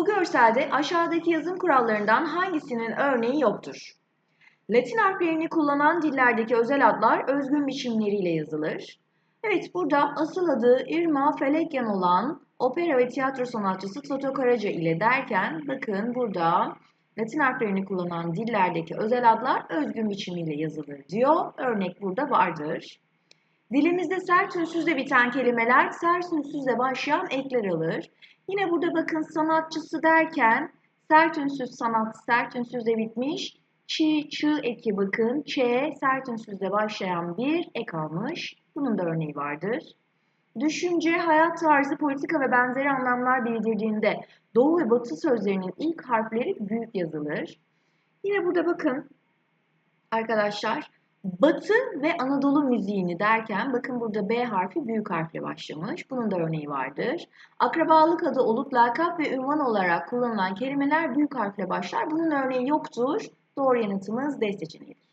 Bu görselde aşağıdaki yazım kurallarından hangisinin örneği yoktur? Latin harflerini kullanan dillerdeki özel adlar özgün biçimleriyle yazılır. Evet burada asıl adı Irma Felekyan olan opera ve tiyatro sanatçısı Toto Karaca ile derken bakın burada Latin harflerini kullanan dillerdeki özel adlar özgün biçimiyle yazılır diyor. Örnek burada vardır. Dilimizde sert ünsüzle biten kelimeler sert ünsüzle başlayan ekler alır. Yine burada bakın sanatçısı derken sert ünsüz sanat sert ünsüzle bitmiş. Çi, çı eki bakın. Ç sert ünsüzle başlayan bir ek almış. Bunun da örneği vardır. Düşünce, hayat tarzı, politika ve benzeri anlamlar bildirdiğinde doğu ve batı sözlerinin ilk harfleri büyük yazılır. Yine burada bakın arkadaşlar Batı ve Anadolu müziğini derken bakın burada B harfi büyük harfle başlamış. Bunun da örneği vardır. Akrabalık adı olup lakap ve ünvan olarak kullanılan kelimeler büyük harfle başlar. Bunun örneği yoktur. Doğru yanıtımız D seçeneğidir.